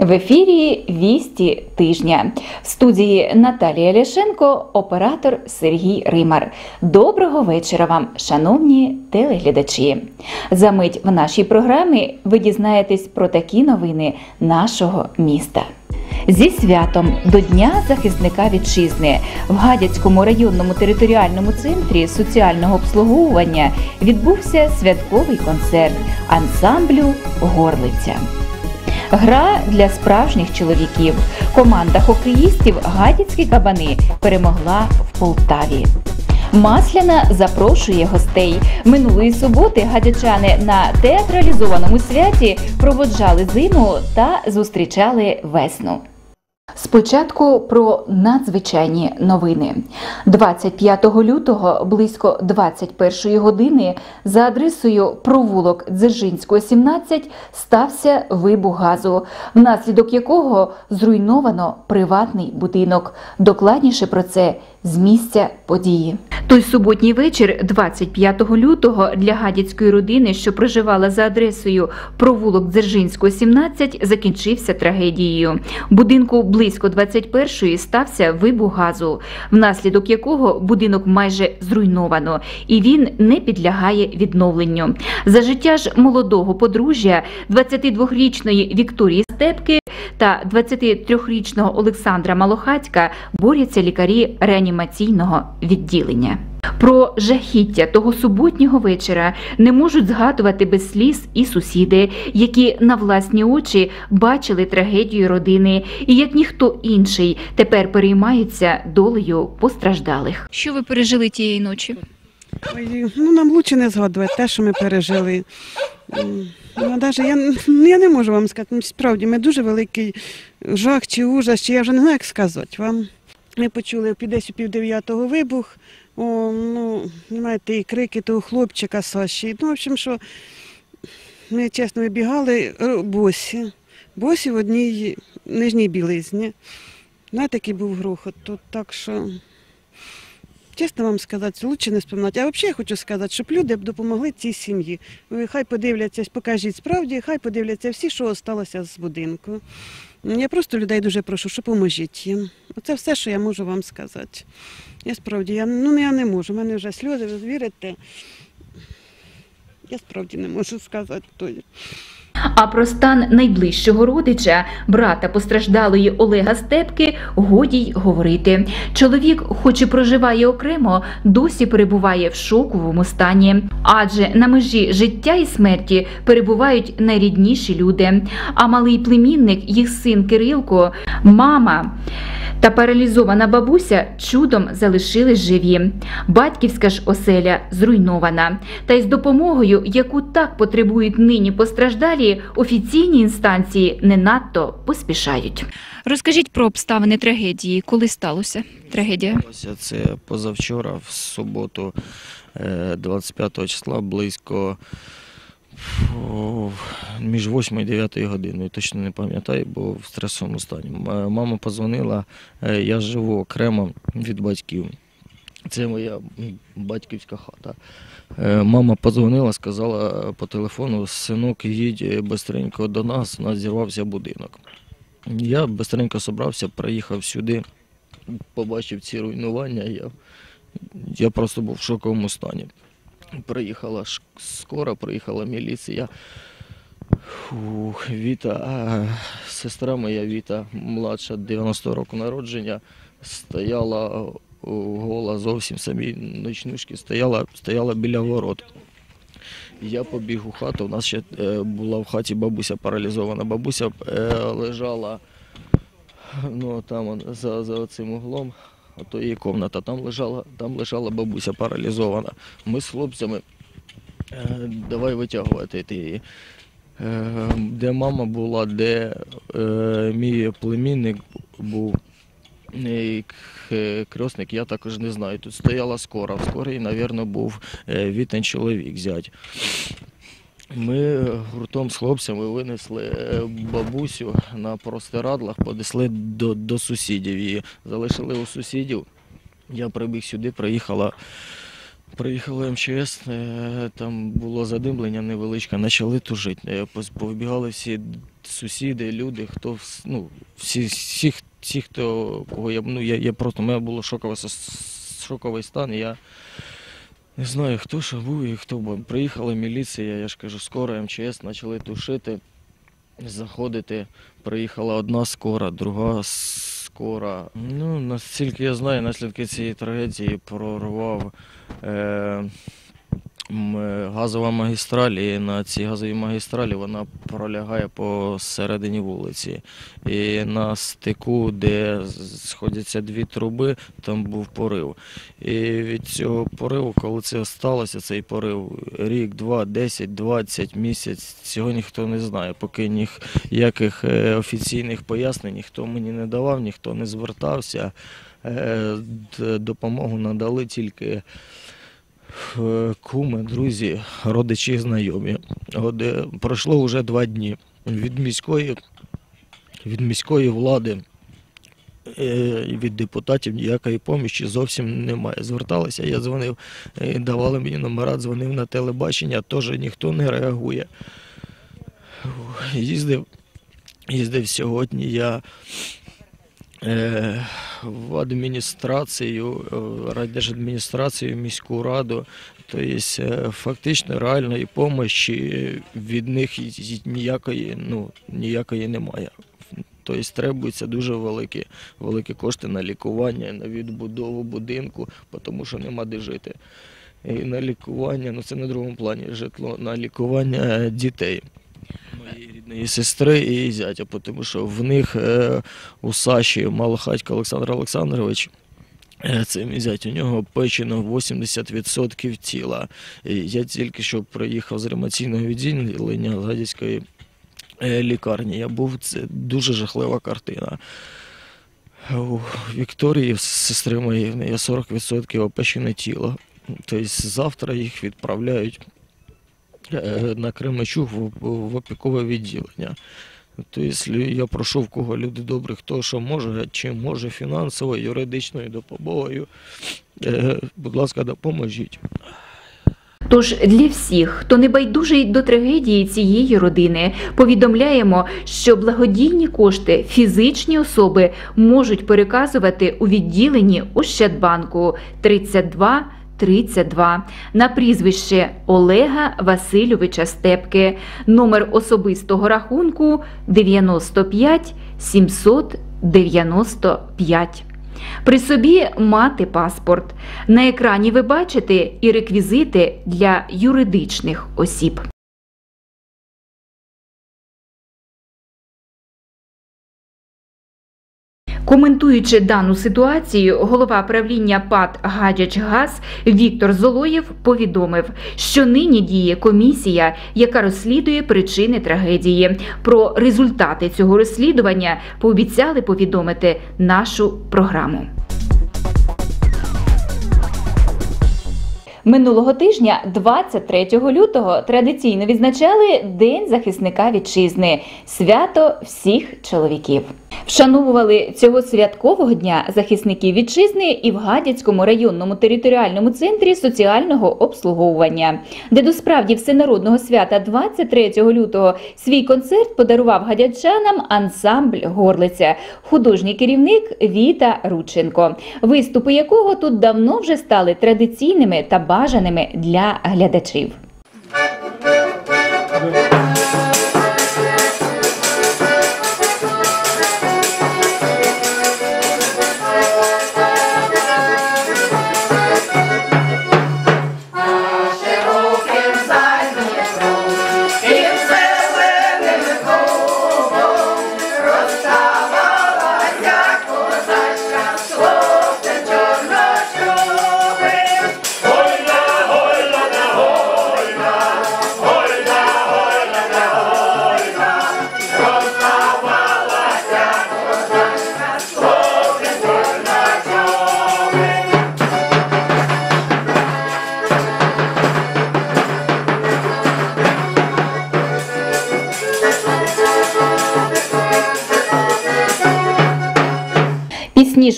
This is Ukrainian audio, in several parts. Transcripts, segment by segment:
В ефірі Вісті тижня в студії Наталія Ляшенко, оператор Сергій Римар. Доброго вечора вам, шановні телеглядачі. За мить в нашій програмі ви дізнаєтесь про такі новини нашого міста. Зі святом до Дня захисника вітчизни в Гадяцькому районному територіальному центрі соціального обслуговування відбувся святковий концерт ансамблю Горлиця. Гра для справжніх чоловіків. Команда хокеїстів Гадяцькі кабани перемогла в Полтаві. Масляна запрошує гостей. Минулої суботи гадячани на театралізованому святі проводжали зиму та зустрічали весну. Спочатку про надзвичайні новини. 25 лютого близько 21 години за адресою провулок Дзержинського, 17 стався вибух газу, внаслідок якого зруйновано приватний будинок. Докладніше про це з місця події. Той суботній вечір, 25 лютого, для гадяцької родини, що проживала за адресою провулок Дзержинського, 17, закінчився трагедією. Будинку близько 21-ї стався вибух газу, внаслідок якого будинок майже зруйновано, і він не підлягає відновленню. За життя ж молодого подружжя 22-річної Вікторії Степки та 23-річного Олександра Малохацька борються лікарі реанімаційного відділення. Про жахіття того суботнього вечора не можуть згадувати без сліз і сусіди, які на власні очі бачили трагедію родини, і як ніхто інший тепер переймаються долею постраждалих. Що ви пережили тієї ночі? Ой, ну нам лучше не згадувати те, що ми пережили. Ну, даже я, я не можу вам сказати. Ну, Справді, ми дуже великий жах чи ужас, чи я вже не знаю, як сказати вам. Ми почули десь у пів дев'ятого вибух. О, ну, знаєте, і крики того хлопчика Саші. Ну, в общем, що ми чесно вибігали е, босі. Босі в одній нижній білизні. Знаєте, який був грохот тут, так що. Чесно вам сказати, лучше не споминати. А взагалі я хочу сказати, щоб люди допомогли цій сім'ї. Хай подивляться, покажіть справді, хай подивляться всі, що залишилося з будинку. Я просто людей дуже прошу, що поможіть їм. Оце все, що я можу вам сказати. Я справді, я, ну, я не можу, у мене вже сльози, ви вірите. Я справді не можу сказати. А про стан найближчого родича, брата постраждалої Олега Степки, годі й говорити. Чоловік, хоч і проживає окремо, досі перебуває в шоковому стані, адже на межі життя і смерті перебувають найрідніші люди. А малий племінник, їх син Кирилко, мама. Та паралізована бабуся чудом залишились живі. Батьківська ж оселя зруйнована. Та й з допомогою, яку так потребують нині постраждалі, офіційні інстанції не надто поспішають. Розкажіть про обставини трагедії, коли сталося трагедія? Сталося Це позавчора, в суботу, е, 25 числа, близько між 8 і 9 годиною. Точно не пам'ятаю, бо в стресовому стані. Мама позвонила, е, я живу окремо від батьків. Це моя батьківська хата. Е, Мама позвонила, сказала по телефону: синок, їдь бистренько до нас, у нас зірвався будинок. Я бистренько собрався, приїхав сюди, побачив ці руйнування. Я, я просто був в шоковому стані. Приїхала скора, приїхала міліція. Фух, Віта, а, сестра моя Віта, младша 90 року народження, стояла гола зовсім самі ночнушки, стояла, стояла біля ворот. Я побіг у хату, у нас ще е, була в хаті бабуся паралізована. Бабуся е, лежала ну, там за, за цим углом, ото її кімната, там лежала, там лежала бабуся паралізована. Ми з хлопцями е, давай витягувати її. Е, де мама була, де е, мій племінник був. І к- крьосник, я також не знаю. Тут стояла скора. В скорій, мабуть, був вітен чоловік зять. Ми е, гуртом з хлопцями винесли е, бабусю на простирадлах, понесли до, до сусідів її. Залишили у сусідів. Я прибіг сюди, приїхала Приїхало МЧС, е, там було задимлення невеличке, почали тужити. Повибігали всі сусіди, люди, хто ну, всі, всі, всі, хто кого я ну, я, я просто у мене було шокове, шоковий стан. і Я не знаю, хто що був і хто був. Приїхала міліція, я ж кажу, скоро МЧС почали тушити, заходити. Приїхала одна скора, друга скора. Ну, наскільки я знаю, наслідки цієї трагедії прорвав е, е, газова магістраль, і на цій газовій магістралі вона пролягає по середині вулиці. І на стику, де сходяться дві труби, там був порив. І від цього пориву, коли це сталося, цей порив, рік, два, 10, 20 місяць, цього ніхто не знає, поки ніяких е, офіційних пояснень ніхто мені не давав, ніхто не звертався. Е, Допомогу надали тільки куми, друзі, родичі, знайомі. От, е, пройшло вже два дні. Від міської, від міської влади е, від депутатів ніякої помічі зовсім немає. Зверталися, я дзвонив, е, давали мені номера, дзвонив на телебачення, теж ніхто не реагує. Їздив, їздив сьогодні я е, в адміністрацію, е, райдержадміністрацію, міську раду. Тобто е, фактично реальної помощі від них ніякої, ну, ніякої немає. Тобто требуються дуже великі, великі кошти на лікування, на відбудову будинку, тому що нема де жити. І на лікування, ну це на другому плані житло, на лікування е, дітей. Моєї рідної сестри і зятя, тому що в них е, у Саші Малохатько Олександр Олександрович. е, Це мій зять, у нього печено 80% тіла. Я тільки що приїхав з реанімаційного відділення Гадяцької е, лікарні. Я був це дуже жахлива картина. У Вікторії, сестри моєї, в неї 40% опечене тіло. Тобто завтра їх відправляють на Кременчуг в, в опікове відділення. То якщо я прошу в кого люди добрі, хто що може, чим може фінансово, юридичною допомогою, е, будь ласка, допоможіть. Тож для всіх, хто не байдужий до трагедії цієї родини, повідомляємо, що благодійні кошти фізичні особи можуть переказувати у відділенні Ощадбанку 32 32 на прізвище Олега Васильовича Степки, номер особистого рахунку 95 795. При собі мати паспорт. На екрані ви бачите і реквізити для юридичних осіб. Коментуючи дану ситуацію, голова правління ПАД «Гадячгаз» Віктор Золоєв повідомив, що нині діє комісія, яка розслідує причини трагедії. Про результати цього розслідування пообіцяли повідомити нашу програму. Минулого тижня, 23 лютого, традиційно відзначали День захисника вітчизни свято всіх чоловіків. Вшановували цього святкового дня захисників вітчизни і в Гадяцькому районному територіальному центрі соціального обслуговування, де до справді всенародного свята 23 лютого свій концерт подарував гадячанам ансамбль Горлиця, художній керівник Віта Рудченко, виступи якого тут давно вже стали традиційними та бажаними для глядачів.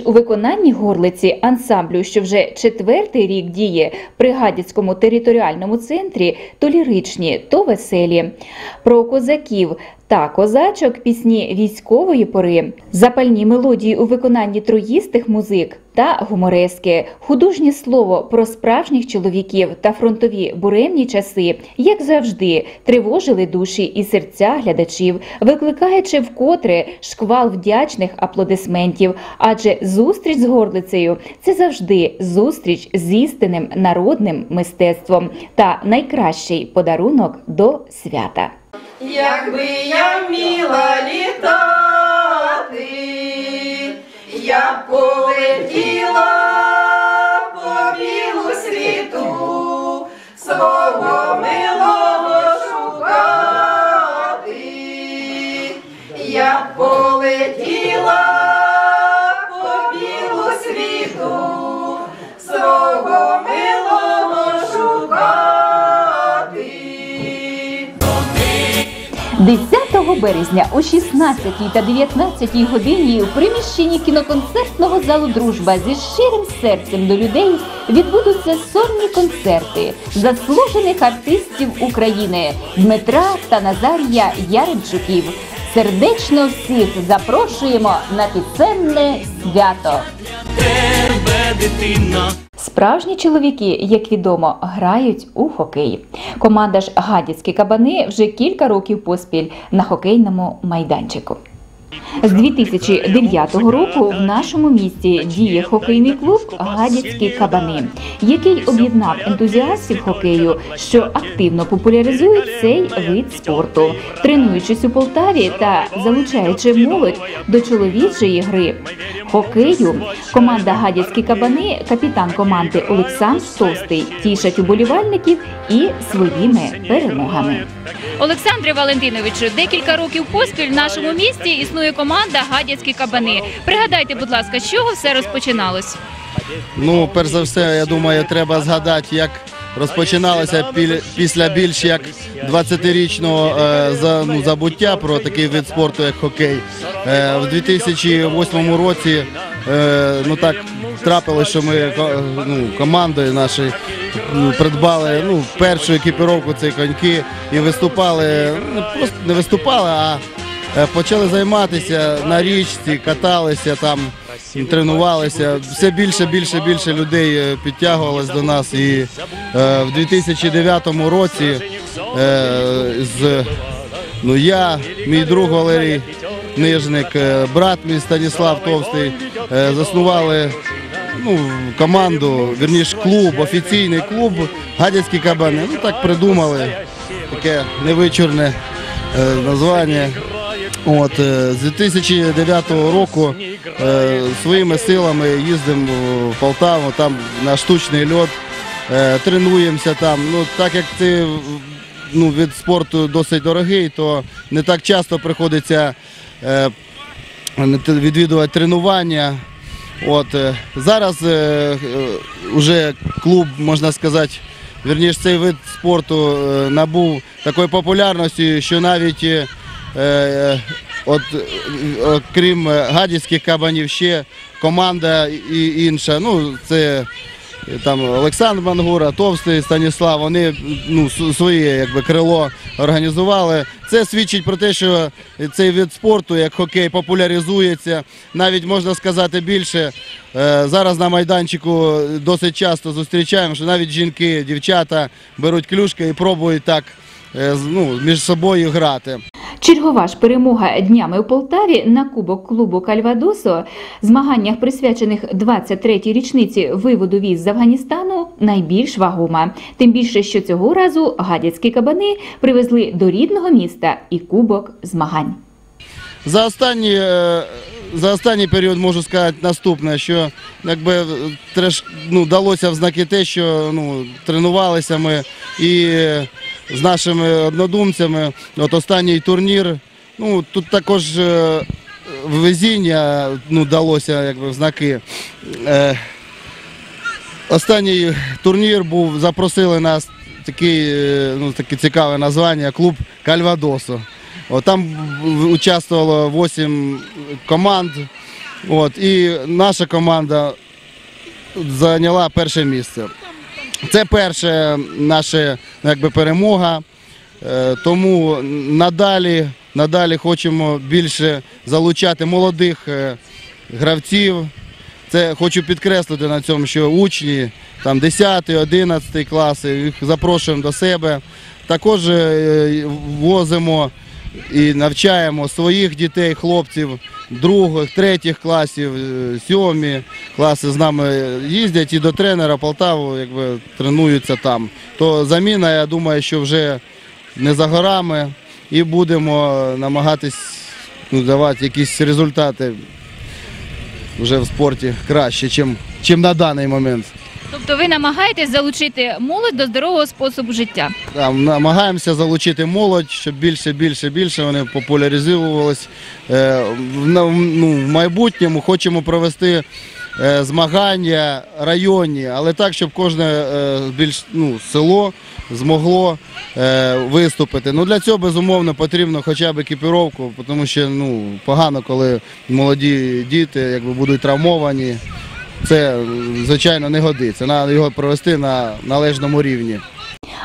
У виконанні горлиці ансамблю, що вже четвертий рік діє при Гадяцькому територіальному центрі, то ліричні, то веселі. Про козаків та козачок пісні військової пори, запальні мелодії у виконанні троїстих музик та гуморески, художнє слово про справжніх чоловіків та фронтові буремні часи, як завжди, тривожили душі і серця глядачів, викликаючи вкотре шквал вдячних аплодисментів. Адже зустріч з горлицею це завжди зустріч з істинним народним мистецтвом та найкращий подарунок до свята. Якби я вміла літати, я б полетіла по білу світу, свого милого шукати, я б полетіла 10 березня о 16 та 19 годині у приміщенні кіноконцертного залу Дружба зі щирим серцем до людей відбудуться сольні концерти заслужених артистів України Дмитра та Назарія Яремчуків. Сердечно всіх запрошуємо на пісенне свято. Справжні чоловіки, як відомо, грають у хокей. Команда ж Гадяцькі кабани вже кілька років поспіль на хокейному майданчику. З 2009 року в нашому місті діє хокейний клуб Гадяцькі кабани, який об'єднав ентузіастів хокею, що активно популяризують цей вид спорту, тренуючись у Полтаві та залучаючи молодь до чоловічої гри. Хокею команда Гадяцькі кабани, капітан команди Олександр Товстий, тішать уболівальників і своїми перемогами. Олександре Валентиновичу, декілька років поспіль в нашому місті існує команда Гадяцькі кабани. Пригадайте, будь ласка, з чого все розпочиналось? Ну, перш за все, я думаю, треба згадати, як розпочиналося піль- після більш як 20-річного е, ну, забуття про такий вид спорту, як хокей. Е, в 2008 році е, ну, так трапилось, що ми ну, командою нашою ну, придбали першу екіпіровку ці коньки і виступали, ну, просто не виступали, а почали займатися на річці, каталися там тренувалися. Все більше, більше, більше людей е, підтягувалось до нас. І е, в 2009 році е, з, ну, я, мій друг Валерій Нижник, е, брат мій Станіслав Товстий е, заснували ну, команду, вірніш клуб, офіційний клуб Гадяцькі кабани. Ну так придумали таке невичурне е, названня. От, е, з 2009 року е, своїми силами їздимо в Полтаву, там на штучний льот, е, тренуємося там. Ну, так як це ну, від спорту досить дорогий, то не так часто приходиться е, відвідувати тренування. От, е, зараз е, е, уже клуб, можна сказати, вірніше цей вид спорту е, набув такої популярності, що навіть е, е, от, е, крім е, гадяцьких кабанів, ще команда і інша. Ну, це е, там Олександр Мангура, Товстий, Станіслав, вони ну, своє якби, крило організували. Це свідчить про те, що цей вид спорту, як хокей, популяризується. Навіть можна сказати більше. е, Зараз на майданчику досить часто зустрічаємо, що навіть жінки, дівчата беруть клюшки і пробують так е, ну, між собою грати. Чергова ж перемога днями у Полтаві на кубок клубу Кальвадосо, змаганнях присвячених 23-й річниці виводу віз з Афганістану, найбільш вагома. Тим більше, що цього разу гадяцькі кабани привезли до рідного міста і кубок змагань. За останній, е, за останній період можу сказати наступне, що якби е, треш, ну, далося в знаки те, що ну, тренувалися ми і е, з нашими однодумцями. От останній турнір. Ну, тут також е, везіння ну, далося якби, знаки. Е, останній турнір був, запросили нас такий, е, ну, таке цікаве названня клуб Кальвадосо. От там участвувало 8 команд. От, і наша команда зайняла перше місце. Це перша наша ну, якби, перемога. Е, Тому надалі, надалі хочемо більше залучати молодих е, гравців. Це хочу підкреслити на цьому, що учні там 10, 11 класи, їх запрошуємо до себе. Також е, возимо і навчаємо своїх дітей, хлопців, других, третіх класів, е, сьомі класи з нами їздять і до тренера Полтаву якби, тренуються там. То заміна, я думаю, що вже не за горами і будемо намагатись ну, давати якісь результати вже в спорті краще, чим на даний момент. Тобто ви намагаєтесь залучити молодь до здорового способу життя. Там, намагаємося залучити молодь, щоб більше, більше, більше вони популяризовувались. Е, в, ну, в майбутньому хочемо провести е, змагання районні, але так, щоб кожне е, більш ну, село змогло виступити. Ну, для цього, безумовно, потрібно хоча б екіпіровку, тому що ну, погано, коли молоді діти якби, будуть травмовані. Це, звичайно, не годиться. Треба його провести на належному рівні.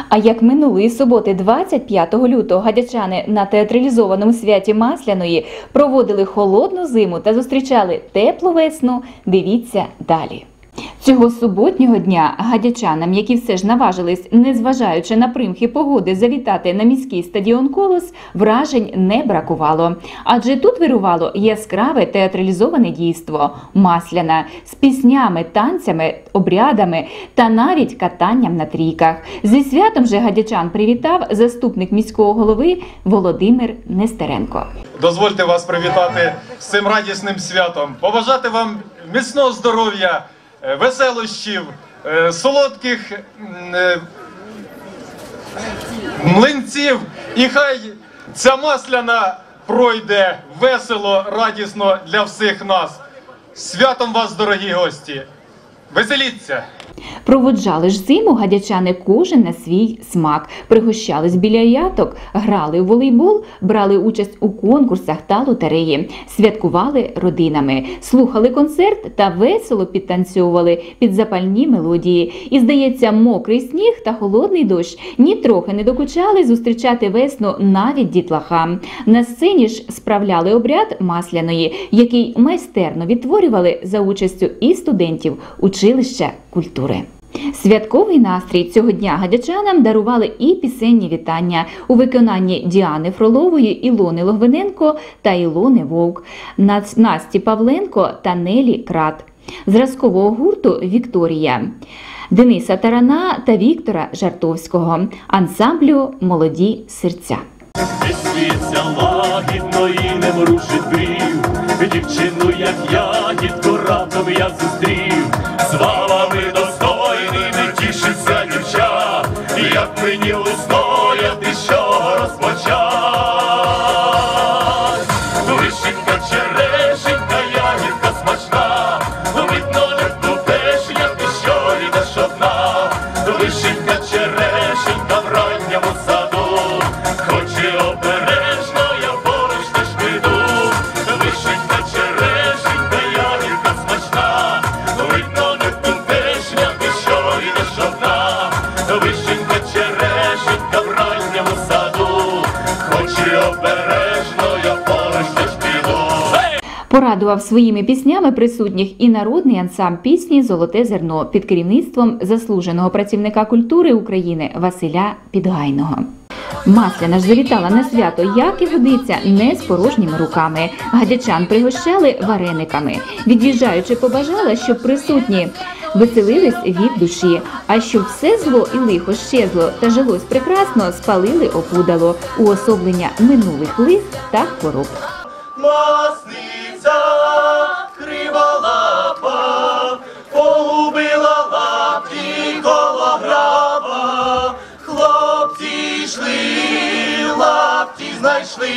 А як минулої суботи, 25 лютого, гадячани на театралізованому святі Масляної проводили холодну зиму та зустрічали теплу весну, дивіться далі. Цього суботнього дня гадячанам, які все ж наважились, незважаючи на примхи погоди, завітати на міський стадіон Колос, вражень не бракувало. Адже тут вирувало яскраве театралізоване дійство масляна з піснями, танцями, обрядами та навіть катанням на трійках. Зі святом же гадячан привітав заступник міського голови Володимир Нестеренко. Дозвольте вас привітати з цим радісним святом, побажати вам міцного здоров'я, веселощів, е, солодких е, млинців. І хай ця масляна пройде весело, радісно для всіх нас. Святом вас, дорогі гості! Веселіться! Проводжали ж зиму гадячани кожен на свій смак, пригощались біля яток, грали у волейбол, брали участь у конкурсах та лотереї, святкували родинами, слухали концерт та весело підтанцьовували під запальні мелодії. І, здається, мокрий сніг та холодний дощ нітрохи не докучали зустрічати весну навіть дітлахам. На сцені ж справляли обряд масляної, який майстерно відтворювали за участю і студентів училища культури. Святковий настрій цього дня гадячанам дарували і пісенні вітання у виконанні Діани Фролової, Ілони Логвиненко та Ілони Вовк, Насті Павленко та Нелі Крат, зразкового гурту Вікторія. Дениса Тарана та Віктора Жартовського, ансамблю Молоді серця. Світься лагідно і не ворушить брів, дівчину, як я, дітку я зустрів, як Порадував своїми піснями присутніх і народний ансамбль пісні Золоте зерно під керівництвом заслуженого працівника культури України Василя Підгайного. Масляна ж завітала на свято, як і годиться, не з порожніми руками. Гадячан пригощали варениками. Від'їжджаючи, побажала, щоб присутні веселились від душі, а щоб все зло і лихо щезло та жилось прекрасно, спалили опудало уособлення минулих лих та хвороб. Масниця криволапа, погубила лапті коло хлопці йшли, лапті знайшли,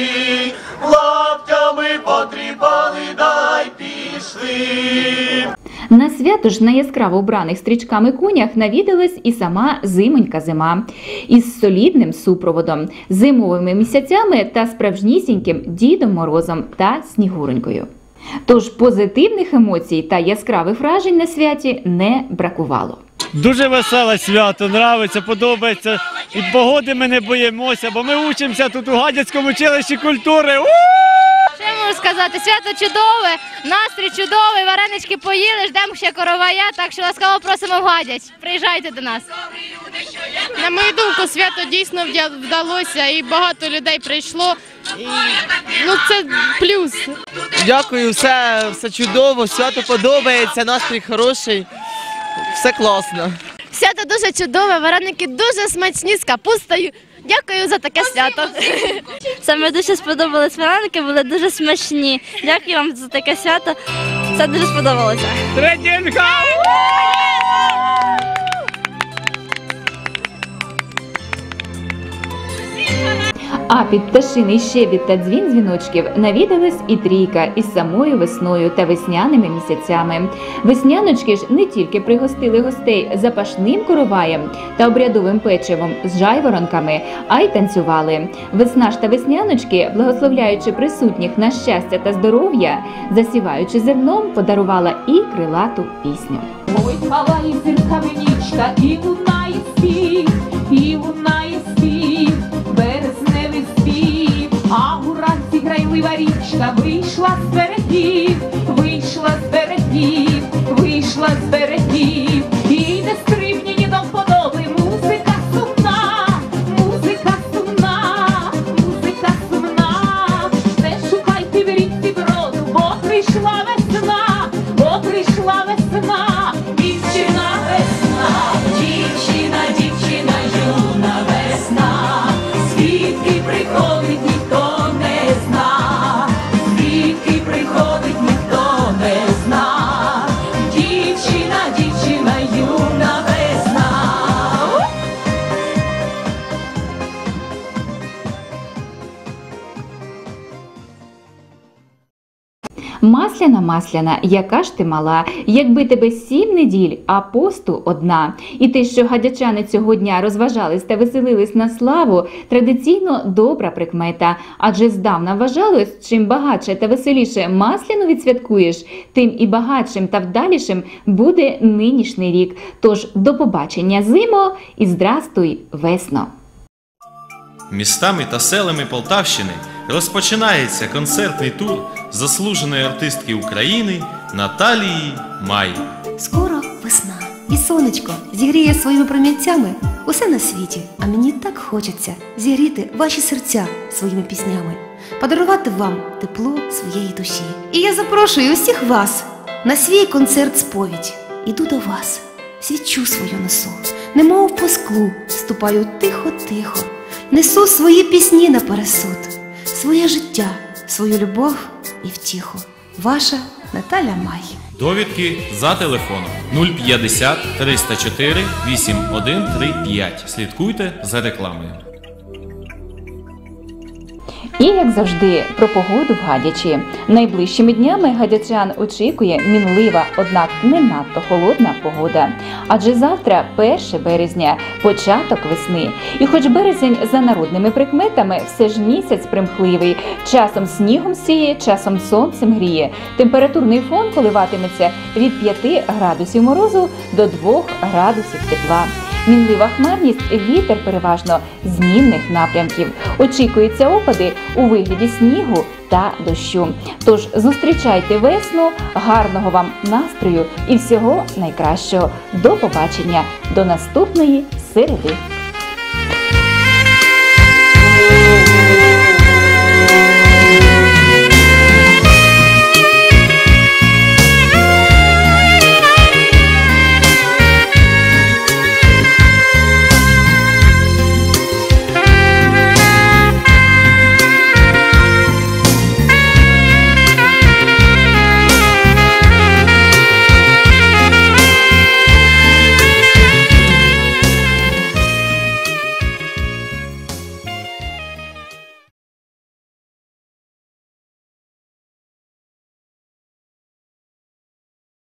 лаптями потріпали, дай пішли. На свято ж на яскраво вбраних стрічками конях навідалась і сама зимонька зима із солідним супроводом, зимовими місяцями та справжнісіньким Дідом Морозом та Снігуронькою. Тож позитивних емоцій та яскравих вражень на святі не бракувало. Дуже веселе свято, нравиться, подобається. І погоди ми не боїмося, бо ми учимося тут у Гадяцькому училищі культури. У! Що я можу сказати? Свято чудове, настрій чудовий, варенички поїли, ждемо ще коровая, так що ласкаво просимо в Гадяч. Приїжджайте до нас. На мою думку, свято дійсно вдалося і багато людей прийшло. І, ну це плюс. Дякую, все, все чудово, свято подобається, настрій хороший, все класно. Свято дуже чудове, вареники дуже смачні з капустою. Дякую за таке свято. Саме дуже сподобались вареники, були дуже смачні. Дякую вам за таке свято. Це дуже сподобалося. Третінка! Під пташиний щебіт та дзвін дзвіночків навідалась і трійка із самою весною та весняними місяцями. Весняночки ж не тільки пригостили гостей запашним короваєм та обрядовим печивом з жайворонками, а й танцювали. Весна ж та весняночки, благословляючи присутніх на щастя та здоров'я, засіваючи зерном, подарувала і крилату пісню. Ой, хаває зірка менічка, і лунає спів, і лунає уранці грайлива річка вийшла з берегів, вийшла з берегів, вийшла з берегів, і не скривні ні до Масляна, яка ж ти мала, якби тебе сім неділь, а посту одна. І те, що гадячани цього дня розважались та веселились на славу, традиційно добра прикмета. Адже здавна вважалось, чим багатше та веселіше масляну відсвяткуєш, тим і багатшим та вдалішим буде нинішній рік. Тож до побачення зимо і здрастуй весно! Містами та селами Полтавщини розпочинається концертний тур заслуженої артистки України Наталії Май. Скоро весна, і сонечко зігріє своїми промінцями усе на світі. А мені так хочеться зігріти ваші серця своїми піснями, подарувати вам тепло своєї душі. І я запрошую усіх вас на свій концерт сповідь. Іду до вас, свічу свою несу, немов по склу, ступаю тихо-тихо, несу свої пісні на пересуд, своє життя, свою любов і втіху. Ваша Наталя Май. Довідки за телефоном 050 304 8135. Слідкуйте за рекламою. І як завжди, про погоду в Гадячі. Найближчими днями гадячан очікує мінлива, однак не надто холодна погода. Адже завтра 1 березня, початок весни. І хоч березень за народними прикметами все ж місяць примхливий, часом снігом сіє, часом сонцем гріє. Температурний фон коливатиметься від 5 градусів морозу до 2 градусів тепла. Мінлива хмарність, вітер переважно змінних напрямків. Очікуються опади у вигляді снігу та дощу. Тож зустрічайте весну, гарного вам настрою і всього найкращого. До побачення, до наступної середи.